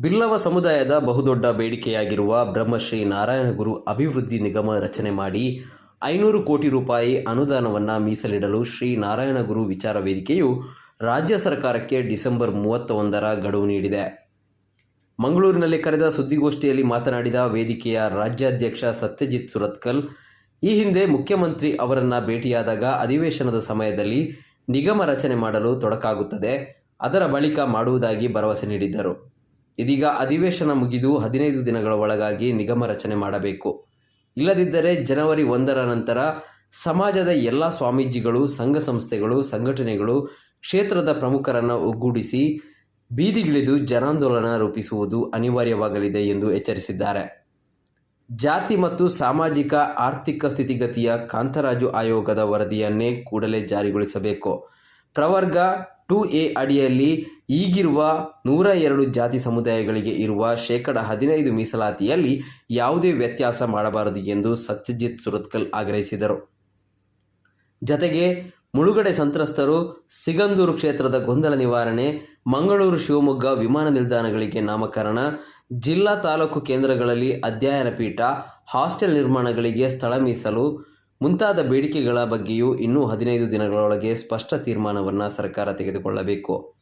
ಬಿಲ್ಲವ ಸಮುದಾಯದ ಬಹುದೊಡ್ಡ ಬೇಡಿಕೆಯಾಗಿರುವ ಬ್ರಹ್ಮಶ್ರೀ ನಾರಾಯಣಗುರು ಅಭಿವೃದ್ಧಿ ನಿಗಮ ರಚನೆ ಮಾಡಿ ಐನೂರು ಕೋಟಿ ರೂಪಾಯಿ ಅನುದಾನವನ್ನು ಮೀಸಲಿಡಲು ಶ್ರೀ ನಾರಾಯಣಗುರು ವಿಚಾರ ವೇದಿಕೆಯು ರಾಜ್ಯ ಸರ್ಕಾರಕ್ಕೆ ಡಿಸೆಂಬರ್ ಮೂವತ್ತೊಂದರ ಗಡುವು ನೀಡಿದೆ. ಮಂಗಳೂರಿನಲ್ಲಿ ಕರೆದ ಸುದ್ದಿಗೋಷ್ಠಿಯಲ್ಲಿ ಮಾತನಾಡಿದ ವೇದಿಕೆಯ ರಾಜ್ಯಾಧ್ಯಕ್ಷ ಸತ್ಯಜಿತ್ ಸುರತ್ಕಲ್, ಈ ಹಿಂದೆ ಮುಖ್ಯಮಂತ್ರಿ ಅವರನ್ನು ಭೇಟಿಯಾದಾಗ ಅಧಿವೇಶನದ ಸಮಯದಲ್ಲಿ ನಿಗಮ ರಚನೆ ಮಾಡಲು ತೊಡಕಾಗುತ್ತದೆ, ಅದರ ಬಳಿಕ ಮಾಡುವುದಾಗಿ ಭರವಸೆ ನೀಡಿದ್ದರು. ಇದೀಗ ಅಧಿವೇಶನ ಮುಗಿದು ಹದಿನೈದು ದಿನಗಳ ಒಳಗಾಗಿ ನಿಗಮ ರಚನೆ ಮಾಡಬೇಕು. ಇಲ್ಲದಿದ್ದರೆ ಜನವರಿ ಒಂದರ ನಂತರ ಸಮಾಜದ ಎಲ್ಲ ಸ್ವಾಮೀಜಿಗಳು, ಸಂಘ ಸಂಸ್ಥೆಗಳು, ಸಂಘಟನೆಗಳು ಕ್ಷೇತ್ರದ ಪ್ರಮುಖರನ್ನು ಒಗ್ಗೂಡಿಸಿ ಬೀದಿಗಿಳಿದು ಜನಾಂದೋಲನ ರೂಪಿಸುವುದು ಅನಿವಾರ್ಯವಾಗಲಿದೆ ಎಂದು ಎಚ್ಚರಿಸಿದ್ದಾರೆ. ಜಾತಿ ಮತ್ತು ಸಾಮಾಜಿಕ ಆರ್ಥಿಕ ಸ್ಥಿತಿಗತಿಯ ಕಾಂತರಾಜು ಆಯೋಗದ ವರದಿಯನ್ನೇ ಕೂಡಲೇ ಜಾರಿಗೊಳಿಸಬೇಕು. ಪ್ರವರ್ಗ ಟು ಎ ಅಡಿಯಲ್ಲಿ ಈಗಿರುವ ನೂರ ಎರಡು ಜಾತಿ ಸಮುದಾಯಗಳಿಗೆ ಇರುವ ಶೇಕಡ ಹದಿನೈದು ಮೀಸಲಾತಿಯಲ್ಲಿ ಯಾವುದೇ ವ್ಯತ್ಯಾಸ ಮಾಡಬಾರದು ಎಂದು ಸತ್ಯಜಿತ್ ಸುರತ್ಕಲ್ ಆಗ್ರಹಿಸಿದರು. ಜತೆಗೆ ಮುಳುಗಡೆ ಸಂತ್ರಸ್ತರು ಸಿಗಂದೂರು ಕ್ಷೇತ್ರದ ಗೊಂದಲ ನಿವಾರಣೆ, ಮಂಗಳೂರು ಶಿವಮೊಗ್ಗ ವಿಮಾನ ನಿಲ್ದಾಣಗಳಿಗೆ ನಾಮಕರಣ, ಜಿಲ್ಲಾ ತಾಲೂಕು ಕೇಂದ್ರಗಳಲ್ಲಿ ಅಧ್ಯಯನ ಪೀಠ, ಹಾಸ್ಟೆಲ್ ನಿರ್ಮಾಣಗಳಿಗೆ ಸ್ಥಳ ಮೀಸಲು ಮುಂತಾದ ಬೇಡಿಕೆಗಳ ಬಗ್ಗೆಯೂ ಇನ್ನೂ ಹದಿನೈದು ದಿನಗಳೊಳಗೆ ಸ್ಪಷ್ಟ ತೀರ್ಮಾನವನ್ನು ಸರ್ಕಾರ ತೆಗೆದುಕೊಳ್ಳಬೇಕು.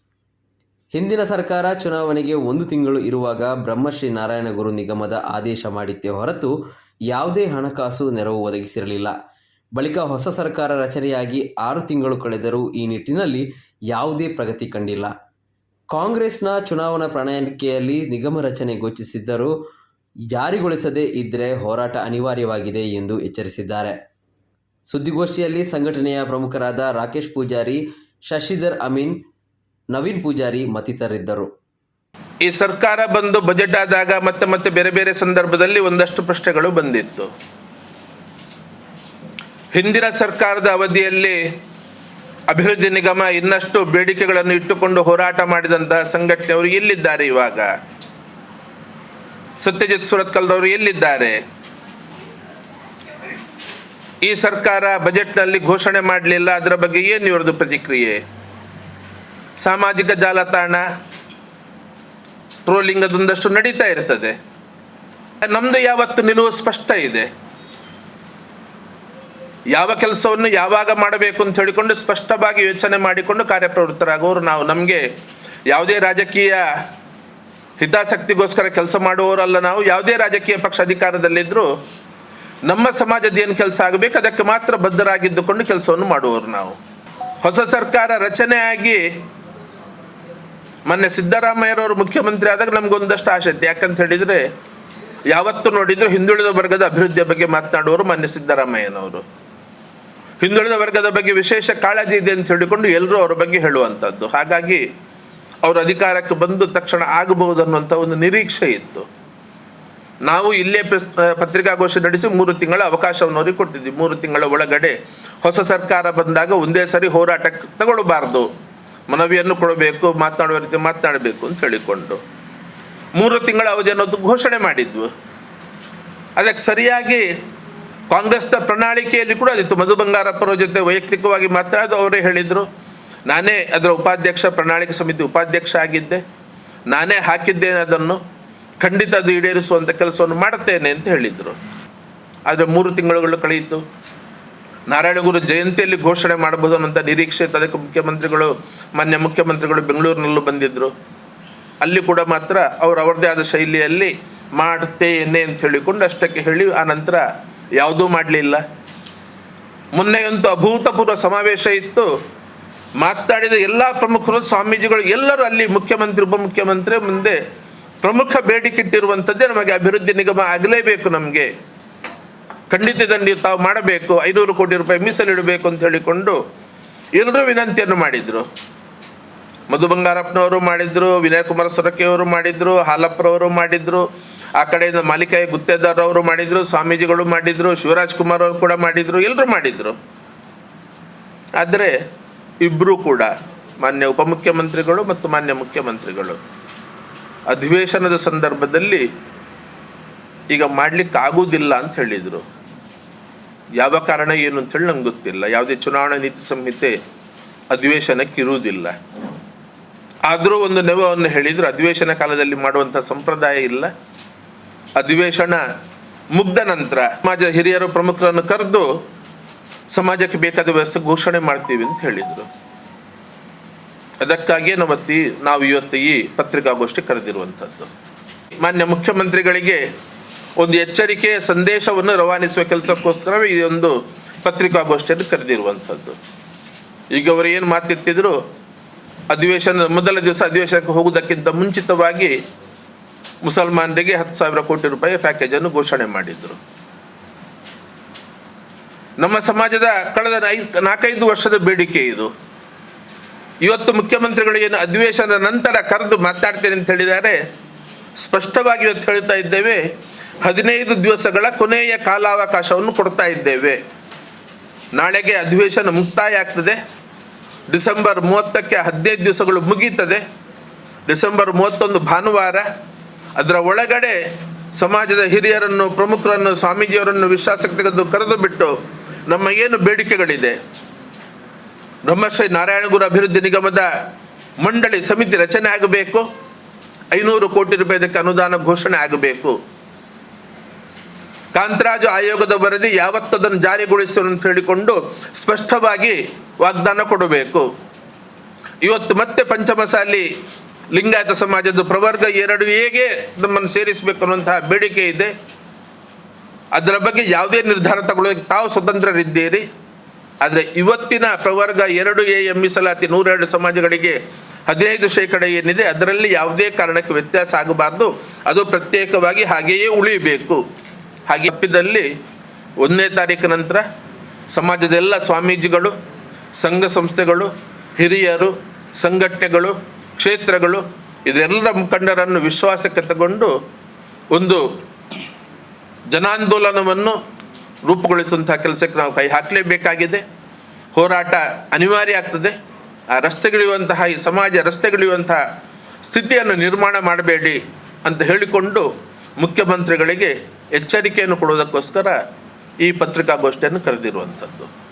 ಹಿಂದಿನ ಸರ್ಕಾರ ಚುನಾವಣೆಗೆ ಒಂದು ತಿಂಗಳು ಇರುವಾಗ ಬ್ರಹ್ಮಶ್ರೀ ನಾರಾಯಣ ಗುರು ನಿಗಮದ ಆದೇಶ ಮಾಡಿತ್ತೇ ಹೊರತು ಯಾವುದೇ ಹಣಕಾಸು ನೆರವು ಒದಗಿಸಿರಲಿಲ್ಲ. ಬಳಿಕ ಹೊಸ ಸರ್ಕಾರ ರಚನೆಯಾಗಿ ಆರು ತಿಂಗಳು ಕಳೆದರೂ ಈ ನಿಟ್ಟಿನಲ್ಲಿ ಯಾವುದೇ ಪ್ರಗತಿ ಕಂಡಿಲ್ಲ. ಕಾಂಗ್ರೆಸ್ನ ಚುನಾವಣಾ ಪ್ರಣಾಳಿಕೆಯಲ್ಲಿ ನಿಗಮ ರಚನೆ ಘೋಷಿಸಿದ್ದರೂ ಜಾರಿಗೊಳಿಸದೇ ಇದ್ದರೆ ಹೋರಾಟ ಅನಿವಾರ್ಯವಾಗಿದೆ ಎಂದು ಎಚ್ಚರಿಸಿದ್ದಾರೆ. ಸುದ್ದಿಗೋಷ್ಠಿಯಲ್ಲಿ ಸಂಘಟನೆಯ ಪ್ರಮುಖರಾದ ರಾಕೇಶ್ ಪೂಜಾರಿ, ಶಶಿಧರ್ ಅಮೀನ್ ನವೀನ್ ಪೂಜಾರಿ ಮತ್ತಿತರಿದ್ದರು ಈ ಸರ್ಕಾರ ಬಂದು ಬಜೆಟ್ ಆದಾಗ ಮತ್ತೆ ಮತ್ತೆ ಬೇರೆ ಬೇರೆ ಸಂದರ್ಭದಲ್ಲಿ ಒಂದಷ್ಟು ಪ್ರಶ್ನೆಗಳು ಬಂದಿತ್ತು. ಹಿಂದಿನ ಸರ್ಕಾರದ ಅವಧಿಯಲ್ಲಿ ಅಭಿವೃದ್ಧಿ ನಿಗಮ ಇನ್ನಷ್ಟು ಬೇಡಿಕೆಗಳನ್ನು ಇಟ್ಟುಕೊಂಡು ಹೋರಾಟ ಮಾಡಿದಂತಹ ಸಂಘಟನೆಯವರು ಎಲ್ಲಿದ್ದಾರೆ ಇವಾಗ? ಸತ್ಯಜಿತ್ ಸುರತ್ಕಲ್ರವರು ಎಲ್ಲಿದ್ದಾರೆ? ಈ ಸರ್ಕಾರ ಬಜೆಟ್ನಲ್ಲಿ ಘೋಷಣೆ ಮಾಡಲಿಲ್ಲ, ಅದರ ಬಗ್ಗೆ ಏನು ಇವರದ್ದು ಪ್ರತಿಕ್ರಿಯೆ? ಸಾಮಾಜಿಕ ಜಾಲತಾಣ ಟ್ರೋಲಿಂಗ್ ಅದೊಂದಷ್ಟು ನಡೀತಾ ಇರ್ತದೆ. ನಮ್ದು ಯಾವತ್ತು ನಿಲುವು ಸ್ಪಷ್ಟ ಇದೆ. ಯಾವ ಕೆಲಸವನ್ನು ಯಾವಾಗ ಮಾಡಬೇಕು ಅಂತ ಹೇಳಿಕೊಂಡು ಸ್ಪಷ್ಟವಾಗಿ ಯೋಚನೆ ಮಾಡಿಕೊಂಡು ಕಾರ್ಯಪ್ರವೃತ್ತರಾಗೋರು ನಾವು. ನಮಗೆ ಯಾವುದೇ ರಾಜಕೀಯ ಹಿತಾಸಕ್ತಿಗೋಸ್ಕರ ಕೆಲಸ ಮಾಡುವವರಲ್ಲ ನಾವು. ಯಾವುದೇ ರಾಜಕೀಯ ಪಕ್ಷ ಅಧಿಕಾರದಲ್ಲಿದ್ದರೂ ನಮ್ಮ ಸಮಾಜದ ಏನು ಕೆಲಸ ಆಗಬೇಕು, ಅದಕ್ಕೆ ಮಾತ್ರ ಬದ್ಧರಾಗಿದ್ದುಕೊಂಡು ಕೆಲಸವನ್ನು ಮಾಡುವವರು ನಾವು. ಹೊಸ ಸರ್ಕಾರ ರಚನೆ ಆಗಿ ಮೊನ್ನೆ ಸಿದ್ದರಾಮಯ್ಯರವರು ಮುಖ್ಯಮಂತ್ರಿ ಆದಾಗ ನಮಗೊಂದಷ್ಟು ಆಸೆ ಇತ್ತು. ಯಾಕಂತ ಹೇಳಿದರೆ ಯಾವತ್ತು ನೋಡಿದ್ರು ಹಿಂದುಳಿದ ವರ್ಗದ ಅಭಿವೃದ್ಧಿಯ ಬಗ್ಗೆ ಮಾತನಾಡುವವರು ಮೊನ್ನೆ ಸಿದ್ದರಾಮಯ್ಯನವರು. ಹಿಂದುಳಿದ ವರ್ಗದ ಬಗ್ಗೆ ವಿಶೇಷ ಕಾಳಜಿ ಇದೆ ಅಂತ ಹೇಳಿಕೊಂಡು ಎಲ್ಲರೂ ಅವರ ಬಗ್ಗೆ ಹೇಳುವಂಥದ್ದು. ಹಾಗಾಗಿ ಅವರು ಅಧಿಕಾರಕ್ಕೆ ಬಂದು ತಕ್ಷಣ ಆಗಬಹುದು ಅನ್ನುವಂಥ ಒಂದು ನಿರೀಕ್ಷೆ ಇತ್ತು. ನಾವು ಇಲ್ಲೇ ಪತ್ರಿಕಾಗೋಷ್ಠಿ ನಡೆಸಿ ಮೂರು ತಿಂಗಳ ಅವಕಾಶವನ್ನು ಅವ್ರಿಗೆ ಕೊಟ್ಟಿದ್ವಿ. ಮೂರು ತಿಂಗಳ ಒಳಗಡೆ ಹೊಸ ಸರ್ಕಾರ ಬಂದಾಗ ಒಂದೇ ಸರಿ ಹೋರಾಟಕ್ಕೆ ತಗೊಳ್ಬಾರ್ದು. ಮನವಿಯನ್ನು ಕೊಡಬೇಕು, ಮಾತನಾಡುವ ರೀತಿ ಮಾತನಾಡಬೇಕು ಅಂತ ಹೇಳಿಕೊಂಡು ಮೂರು ತಿಂಗಳ ಅವಧಿ ಅನ್ನೋದು ಘೋಷಣೆ ಮಾಡಿದ್ವು. ಅದಕ್ಕೆ ಸರಿಯಾಗಿ ಕಾಂಗ್ರೆಸ್ನ ಪ್ರಣಾಳಿಕೆಯಲ್ಲಿ ಕೂಡ ಅದಿತ್ತು. ಮಧು ಬಂಗಾರಪ್ಪರ ಜೊತೆ ವೈಯಕ್ತಿಕವಾಗಿ ಮಾತನಾಡಿದ ಅವರೇ ಹೇಳಿದರು, ನಾನೇ ಅದರ ಉಪಾಧ್ಯಕ್ಷ, ಪ್ರಣಾಳಿಕೆ ಸಮಿತಿ ಉಪಾಧ್ಯಕ್ಷ ಆಗಿದ್ದೆ, ನಾನೇ ಹಾಕಿದ್ದೇನೆ ಅದನ್ನು, ಖಂಡಿತ ಅದು ಈಡೇರಿಸುವಂಥ ಕೆಲಸವನ್ನು ಮಾಡುತ್ತೇನೆ ಅಂತ ಹೇಳಿದರು. ಆದರೆ ಮೂರು ತಿಂಗಳುಗಳು ಕಳೆಯಿತು. ನಾರಾಯಣಗುರು ಜಯಂತಿಯಲ್ಲಿ ಘೋಷಣೆ ಮಾಡಬಹುದು ಅನ್ನೋಂಥ ನಿರೀಕ್ಷೆ ಅದಕ್ಕೆ ಮುಖ್ಯಮಂತ್ರಿಗಳು, ಮಾನ್ಯ ಮುಖ್ಯಮಂತ್ರಿಗಳು ಬೆಂಗಳೂರಿನಲ್ಲೂ ಬಂದಿದ್ದರು ಅಲ್ಲಿ ಕೂಡ ಮಾತ್ರ ಅವರು ಅವ್ರದ್ದೇ ಆದ ಶೈಲಿಯಲ್ಲಿ ಮಾಡ್ತೇನೆ ಅಂತ ಹೇಳಿಕೊಂಡು ಅಷ್ಟಕ್ಕೆ ಹೇಳಿ ಆ ನಂತರ ಯಾವುದೂ ಮಾಡಲಿಲ್ಲ. ಮೊನ್ನೆ ಅಂತೂ ಅಭೂತಪೂರ್ವ ಸಮಾವೇಶ ಇತ್ತು. ಮಾತನಾಡಿದ ಎಲ್ಲ ಪ್ರಮುಖರು, ಸ್ವಾಮೀಜಿಗಳು ಎಲ್ಲರೂ ಅಲ್ಲಿ ಮುಖ್ಯಮಂತ್ರಿ, ಉಪಮುಖ್ಯಮಂತ್ರಿ ಮುಂದೆ ಪ್ರಮುಖ ಬೇಡಿಕೆ ಇಟ್ಟಿರುವಂಥದ್ದೇ ನಮಗೆ ಅಭಿವೃದ್ಧಿ ನಿಗಮ ಆಗಲೇಬೇಕು ನಮಗೆ. ಖಂಡಿತ ಇದನ್ನು ನೀವು ತಾವು ಮಾಡಬೇಕು, ಐನೂರು ಕೋಟಿ ರೂಪಾಯಿ ಮೀಸಲಿಡಬೇಕು ಅಂತ ಹೇಳಿಕೊಂಡು ಎಲ್ಲರೂ ವಿನಂತಿಯನ್ನು ಮಾಡಿದರು. ಮಧು ಬಂಗಾರಪ್ಪನವರು ಮಾಡಿದರು, ವಿನಯ್ ಕುಮಾರ್ ಸೊರಕೆಯವರು ಮಾಡಿದರು ಹಾಲಪ್ಪರವರು ಮಾಡಿದರು, ಆ ಕಡೆಯಿಂದ ಮಾಲಿಕಾಯಿ ಗುತ್ತೇದಾರ್ ಅವರು ಮಾಡಿದ್ರು, ಸ್ವಾಮೀಜಿಗಳು ಮಾಡಿದರು, ಶಿವರಾಜ್ ಕುಮಾರ್ ಅವರು ಕೂಡ ಮಾಡಿದರು, ಎಲ್ಲರೂ ಮಾಡಿದರು. ಆದರೆ ಇಬ್ಬರೂ ಕೂಡ, ಮಾನ್ಯ ಉಪಮುಖ್ಯಮಂತ್ರಿಗಳು ಮತ್ತು ಮಾನ್ಯ ಮುಖ್ಯಮಂತ್ರಿಗಳು, ಅಧಿವೇಶನದ ಸಂದರ್ಭದಲ್ಲಿ ಈಗ ಮಾಡಲಿಕ್ಕಾಗುವುದಿಲ್ಲ ಅಂತ ಹೇಳಿದರು. ಯಾವ ಕಾರಣ ಏನು ಅಂತ ಹೇಳಿ ನಂಗೆ ಗೊತ್ತಿಲ್ಲ. ಯಾವುದೇ ಚುನಾವಣಾ ನೀತಿ ಸಂಹಿತೆ ಅಧಿವೇಶನಕ್ಕೆ ಇರುವುದಿಲ್ಲ. ಆದರೂ ಒಂದು ನೆವವನ್ನು ಹೇಳಿದ್ರೆ ಅಧಿವೇಶನ ಕಾಲದಲ್ಲಿ ಮಾಡುವಂಥ ಸಂಪ್ರದಾಯ ಇಲ್ಲ. ಅಧಿವೇಶನ ಮುಗ್ದ ನಂತರ ಸಮಾಜ ಹಿರಿಯರು ಪ್ರಮುಖರನ್ನು ಕರೆದು ಸಮಾಜಕ್ಕೆ ಬೇಕಾದ ವ್ಯವಸ್ಥೆ ಘೋಷಣೆ ಮಾಡ್ತೀವಿ ಅಂತ ಹೇಳಿದರು. ಅದಕ್ಕಾಗಿಯೇ ನಮ್ಮತ್ತಿ ನಾವು ಇವತ್ತು ಈ ಪತ್ರಿಕಾಗೋಷ್ಠಿ ಕರೆದಿರುವಂಥದ್ದು. ಮಾನ್ಯ ಮುಖ್ಯಮಂತ್ರಿಗಳಿಗೆ ಒಂದು ಎಚ್ಚರಿಕೆಯ ಸಂದೇಶವನ್ನು ರವಾನಿಸುವ ಕೆಲಸಕ್ಕೋಸ್ಕರವೇ ಈ ಒಂದು ಪತ್ರಿಕಾಗೋಷ್ಠಿಯನ್ನು ಕರೆದಿರುವಂಥದ್ದು. ಈಗ ಅವರು ಏನು ಮಾತಿಟ್ಟಿದ್ರು? ಅಧಿವೇಶನ, ಮೊದಲ ದಿವಸ ಅಧಿವೇಶನಕ್ಕೆ ಹೋಗುವುದಕ್ಕಿಂತ ಮುಂಚಿತವಾಗಿ ಮುಸಲ್ಮಾನರಿಗೆ ಹತ್ತು ಸಾವಿರ ಕೋಟಿ ರೂಪಾಯಿ ಪ್ಯಾಕೇಜನ್ನು ಘೋಷಣೆ ಮಾಡಿದ್ರು. ನಮ್ಮ ಸಮಾಜದ ಕಳೆದ ಐದು, ನಾಲ್ಕೈದು ವರ್ಷದ ಬೇಡಿಕೆ ಇದು. ಇವತ್ತು ಮುಖ್ಯಮಂತ್ರಿಗಳು ಏನು ಅಧಿವೇಶನದ ನಂತರ ಕರೆದು ಮಾತಾಡ್ತೇನೆ ಅಂತ ಹೇಳಿದ್ದಾರೆ, ಸ್ಪಷ್ಟವಾಗಿ ಇವತ್ತು ಹೇಳ್ತಾ ಇದ್ದೇವೆ ಹದಿನೈದು ದಿವಸಗಳ ಕೊನೆಯ ಕಾಲಾವಕಾಶವನ್ನು ಕೊಡ್ತಾ ಇದ್ದೇವೆ. ನಾಳೆಗೆ ಅಧಿವೇಶನ ಮುಕ್ತಾಯ ಆಗ್ತದೆ. ಡಿಸೆಂಬರ್ ಮೂವತ್ತಕ್ಕೆ ಹದಿನೈದು ದಿವಸಗಳು ಮುಗೀತದೆ ಡಿಸೆಂಬರ್ ಮೂವತ್ತೊಂದು ಭಾನುವಾರ. ಅದರ ಒಳಗಡೆ ಸಮಾಜದ ಹಿರಿಯರನ್ನು, ಪ್ರಮುಖರನ್ನು, ಸ್ವಾಮೀಜಿಯವರನ್ನು ವಿಶ್ವಾಸಕ್ಕೆ ತೆಗೆದು ಕರೆದು ಬಿಟ್ಟು ನಮ್ಮ ಏನು ಬೇಡಿಕೆಗಳಿದೆ? ಬ್ರಹ್ಮಶ್ರೀ ನಾರಾಯಣಗುರು ಅಭಿವೃದ್ಧಿ ನಿಗಮದ ಮಂಡಳಿ ಸಮಿತಿ ರಚನೆ ಆಗಬೇಕು. ಐನೂರು ಕೋಟಿ ರೂಪಾಯಿ ಅನುದಾನ ಘೋಷಣೆ ಆಗಬೇಕು. ಕಾಂತರಾಜು ಆಯೋಗದ ವರದಿ ಯಾವತ್ತದನ್ನು ಜಾರಿಗೊಳಿಸಲು ಅಂತ ಹೇಳಿಕೊಂಡು ಸ್ಪಷ್ಟವಾಗಿ ವಾಗ್ದಾನ ಕೊಡಬೇಕು. ಇವತ್ತು ಮತ್ತೆ ಪಂಚಮಸಾಲಿ ಲಿಂಗಾಯತ ಸಮಾಜದ ಪ್ರವರ್ಗ ಎರಡು ಹೇಗೆ ನಮ್ಮನ್ನು ಸೇರಿಸಬೇಕು ಅನ್ನುವಂತಹ ಬೇಡಿಕೆ ಇದೆ. ಅದರ ಬಗ್ಗೆ ಯಾವುದೇ ನಿರ್ಧಾರ ತಗೊಳ್ಳೋದಕ್ಕೆ ತಾವು ಸ್ವತಂತ್ರರಿದ್ದೀರಿ. ಆದರೆ ಇವತ್ತಿನ ಪ್ರವರ್ಗ ಎರಡು ಎ ಎಂ ಮೀಸಲಾತಿ ನೂರೆರಡು ಸಮಾಜಗಳಿಗೆ ಹದಿನೈದು ಶೇಕಡ ಏನಿದೆ, ಅದರಲ್ಲಿ ಯಾವುದೇ ಕಾರಣಕ್ಕೆ ವ್ಯತ್ಯಾಸ ಆಗಬಾರ್ದು. ಅದು ಪ್ರತ್ಯೇಕವಾಗಿ ಹಾಗೆಯೇ ಉಳಿಯಬೇಕು. ಹಾಗೆ ತಪ್ಪಿದಲ್ಲಿ ಒಂದನೇ ತಾರೀಕು ನಂತರ ಸಮಾಜದ ಎಲ್ಲ ಸ್ವಾಮೀಜಿಗಳು, ಸಂಘ ಸಂಸ್ಥೆಗಳು, ಹಿರಿಯರು, ಸಂಘಟನೆಗಳು, ಕ್ಷೇತ್ರಗಳು ಇದೆಲ್ಲ ಮುಖಂಡರನ್ನು ವಿಶ್ವಾಸಕ್ಕೆ ತಗೊಂಡು ಒಂದು ಜನಾಂದೋಲನವನ್ನು ರೂಪುಗೊಳಿಸುವಂಥ ಕೆಲಸಕ್ಕೆ ನಾವು ಕೈ ಹಾಕಲೇಬೇಕಾಗಿದೆ. ಹೋರಾಟ ಅನಿವಾರ್ಯ ಆಗ್ತದೆ. ಆ ರಸ್ತೆಗಿಳಿಯುವಂತಹ, ಈ ಸಮಾಜ ರಸ್ತೆಗಿಳಿಯುವಂತಹ ಸ್ಥಿತಿಯನ್ನು ನಿರ್ಮಾಣ ಮಾಡಬೇಡಿ ಅಂತ ಹೇಳಿಕೊಂಡು ಮುಖ್ಯಮಂತ್ರಿಗಳಿಗೆ ಎಚ್ಚರಿಕೆಯನ್ನು ಕೊಡುವುದಕ್ಕೋಸ್ಕರ ಈ ಪತ್ರಿಕಾಗೋಷ್ಠಿಯನ್ನು ಕರೆದಿರುವಂಥದ್ದು.